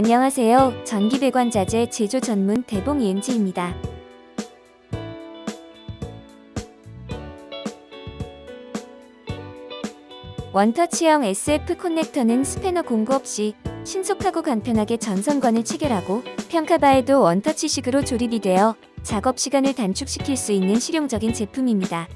안녕하세요. 전기배관 자재 제조 전문 대봉 이은지입니다. 원터치형 SF 커넥터는 스패너 공구 없이 신속하고 간편하게 전선관을 체결하고 평카바에도 원터치식으로 조립이 되어 작업 시간을 단축시킬 수 있는 실용적인 제품입니다.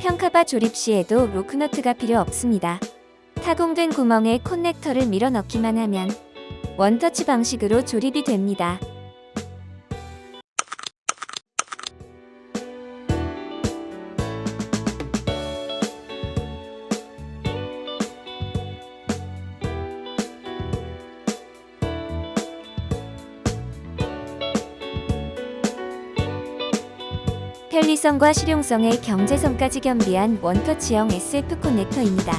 평카바 조립 시에도 로크너트가 필요 없습니다. 타공된 구멍에 커넥터를 밀어 넣기만 하면 원터치 방식으로 조립이 됩니다. 편리성과 실용성의 경제성까지 겸비한 원터치형 SF 커넥터입니다.